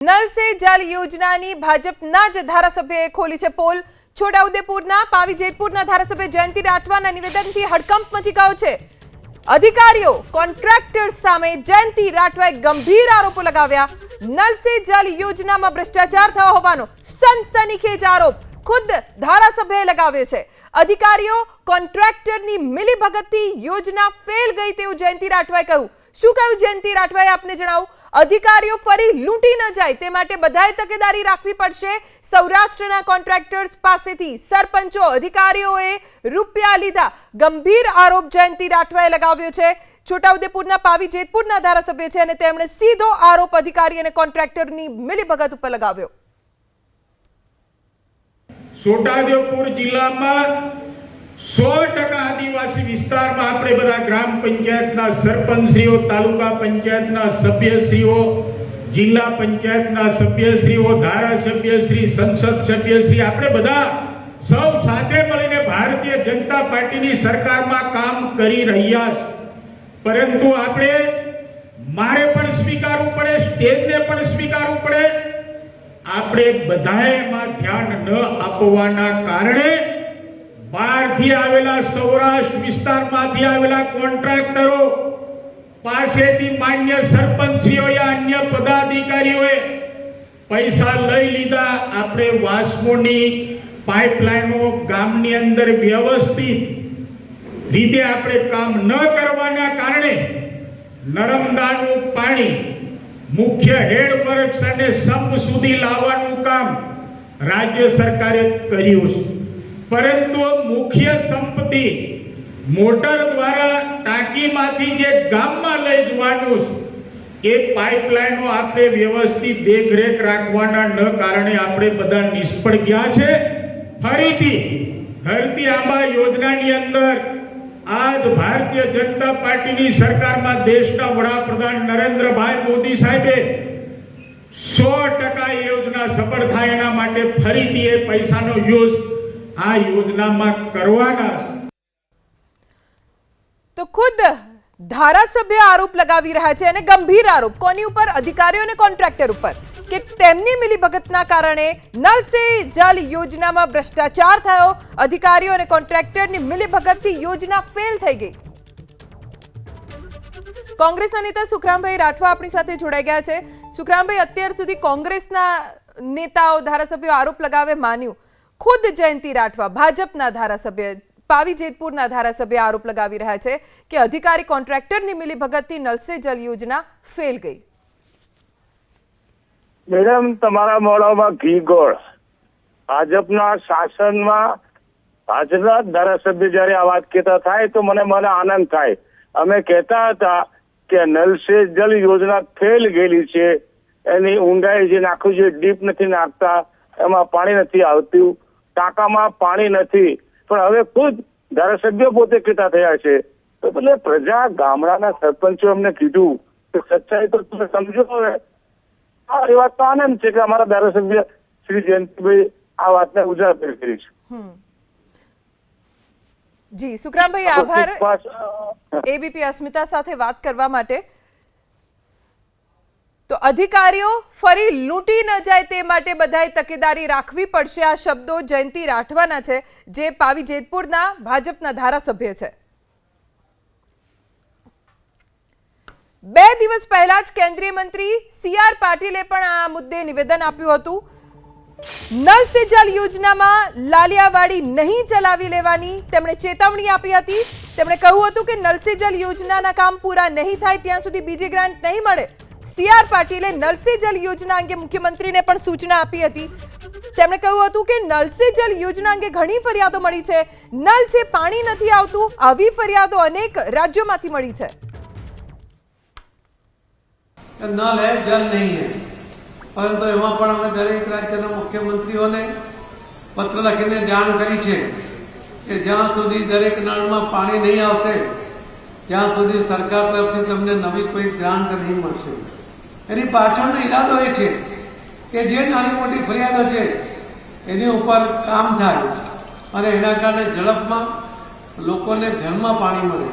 Null સે જલ યોજનાની ભાજપના જ ધારાસભ્યએ ખોલી છે પોલ. છોટાઉદેપુરના પાવી જેતપુરના ધારાસભ્ય જયંતિ રાઠવાના નિવેદનથી હડકંપ મચી ગયો છે. અધિકારીઓ કોન્ટ્રાક્ટર્સ સામે જયંતિ રાઠવાએ ગંભીર આરોપો લગાવ્યા. નલ સે જલ યોજનામાં ભ્રષ્ટાચાર થયો હોવાનો સનસનીખેજ આરોપ ખુદ ધારાસભ્યએ લગાવ્યો છે. અધિકારીઓ, કોન્ટ્રાક્ટરની મિલીભગતથી યોજના ફેલ ગઈ તેવું જયંતિ રાઠવાએ કહ્યું. શું કહ્યું જયંતિ રાઠવાએ આપને જણાવું? અધિકારીઓ ફરી લૂંટી ન જાય, તે માટે બધાએ તકેદારી રાખવી પડશે. સૌરાષ્ટ્રના કોન્ટ્રાક્ટર્સ પાસેથી સરપંચો, અધિકારીઓએ રૂપિયા લીધા. ગંભીર આરોપ જયંતિ રાઠવાએ લગાવ્યો છે. છોટાઉદેપુરના પાવી જેતપુરના ધારાસભ્ય છે અને તેમણે સીધો આરોપ અધિકારી અને કોન્ટ્રાક્ટરની મિલીભગત ઉપર લગાવ્યો. છોટાઉદેપુર જિલ્લામાં સો ટકા આદિવાસી વિસ્તારમાં આપણે બધા ગ્રામ પંચાયતના સરપંચશ્રીઓ, તાલુકા પંચાયતના સભ્યશ્રીઓ, જિલ્લા પંચાયતના સભ્યશ્રીઓ, ધારાસભ્યશ્રી, સંસદ સભ્યશ્રી, આપણે બધા સૌ સાથે મળીને ભારતીય જનતા પાર્ટીની સરકારમાં કામ કરી રહ્યા છે. પરંતુ આપણે મારે પણ સ્વીકારવું પડે, સ્ટેજને પણ સ્વીકારવું પડે. આપણે બધાએ ધ્યાન ન આપવાના કારણે બહારથી આવેલા સૌરાષ્ટ્ર વિસ્તારમાંથી આવેલા કોન્ટ્રાક્ટરો પાસેથી માન્ય સરપંચીઓએ અન્ય પદાધિકારીઓએ પૈસા લઈ લીધા. આપણે વાસ્મોની પાઇપલાઈનો ગામની અંદર વ્યવસ્થિત રીતે આપણે કામ ન કરવાના કારણે નર્મદાનું પાણી મુખ્ય હેડ વર્ક્સ અને સંપ સુધી લાવવાનું કામ રાજ્ય સરકારે કર્યું છે. પરંતુ મુખ્ય સંપત્તિ મોટર દ્વારા ટાંકીમાંથી જે ગામમાં લઈ જવાનું છે, એ પાઇપલાઇનો આપણે વ્યવસ્થિત દેખરેખ રાખવાના ન કારણે આપણે બધા નિષ્ફળ ગયા છે. ફરીથી ધરતી આંબા યોજનાની અંદર આજ ભારતીય જનતા પાર્ટીની સરકારમાં દેશના વડાપ્રધાન નરેન્દ્રભાઈ મોદી સાહેબે સો ટકા યોજના સફળ થાય એના માટે ફરીથી એ પૈસાનો યુઝ આ યોજનામાં કરવાના તો ખુદ ધારાસભ્ય આરોપ લગાવી રહ્યા છે અને ગંભીર આરોપ. કોની ઉપર? અધિકારીઓ અને કોન્ટ્રાક્ટર ઉપર. કે તેમની મિલીભગતના કારણે નલ સે જલ યોજનામાં ભ્રષ્ટાચાર થયો, અધિકારીઓ અને કોન્ટ્રાક્ટરની મિલીભગતથી યોજના ફેલ થઈ ગઈ. કોંગ્રેસના નેતા સુખરામભાઈ રાઠવા આપણી સાથે જોડાઈ ગયા છે. સુખરામભાઈ, અત્યાર સુધી કોંગ્રેસના નેતાઓ, ધારાસભ્યો આરોપ લગાવે માન્યું. ખુદ જયંતિ રાઠવા ભાજપના ધારાસભ્ય, પાવી જેતપુરના ધારાસભ્ય આરોપ લગાવી રહ્યા છે કે અધિકારી કોન્ટ્રાક્ટરની મિલીભગતથી નલસે જલ યોજના ફેલ ગઈ. મેડમ, તમારા મોડામાં ઘી ગોળ. ભાજપના શાસનમાં ભાજપના ધારાસભ્ય જયારે આ વાત કહેતા થાય તો મને મને આનંદ થાય. અમે કહેતા હતા કે નલ સે જલ યોજના ફેલ ગયેલી છે. એની ઊંડાઈ જે નાખવું છે, ડીપ નથી નાખતા, એમાં પાણી નથી આવતું. ટાંકામાં પાણી નથી. પણ હવે ખુદ ધારાસભ્યો પોતે કહેતા થયા છે. તો એટલે પ્રજા ગામડાના સરપંચો અમને કીધું કે સચ્ચાઈ તો તમે સમજો હવે. હા એ વાત તો આનંદ છે કે અમારા ધારાસભ્ય શ્રી જયંતિભાઈ આ વાતને ઉજાગર કરી છે. જી સુખરામભાઈ આભાર. એબીપી અસ્મિતા સાથે વાત કરવા માટે. તો અધિકારીઓ ફરી લૂંટી ન જાય તે માટે બધાએ તકેદારી રાખવી પડશે. આ શબ્દો જયંતિ રાઠવાના છે, જે પાવી જેતપુરના ભાજપના ધારાસભ્ય છે. બે દિવસ પહેલા જ કેન્દ્રીય મંત્રી સી આર પાટીલે પણ આ મુદ્દે નિવેદન આપ્યું હતું. નલ સે જલ યોજનામાં લાલિયાવાડી નહીં ચલાવી લેવાની તેમણે ચેતવણી આપી હતી. તેમણે કહ્યું હતું કે નલ સે જલ યોજનાના કામ પૂરા નહીં થાય, ત્યાં સુધી બીજી ગ્રાન્ટ નહીં મળે. સી આર પાટીલે નલ સે જલ યોજના અંગે મુખ્યમંત્રીને પણ સૂચના આપી હતી. તેમણે કહ્યું હતું કે નલ સે જલ યોજના અંગે ઘણી ફરિયાદો મળી છે. નલ છે પાણી નથી આવતું, આવી ફરિયાદો અનેક રાજ્યોમાંથી મળી છે. નલ હે જલ નહીં હે. પરંતુ એમાં પણ અમે દરેક રાજ્યના મુખ્યમંત્રીઓને પત્ર લખીને જાણ કરી છે કે જ્યાં સુધી દરેક નળમાં પાણી નહીં આવશે ત્યાં સુધી સરકાર તરફથી તમને નવી કોઈ ગ્રાન્ટ નહીં મળશે. એની પાછળનો ઈરાદો એ છે કે જે નાની મોટી ફરિયાદો છે, એની ઉપર કામ થાય અને એના કારણે ઝડપમાં લોકોને ઘરમાં પાણી મળે.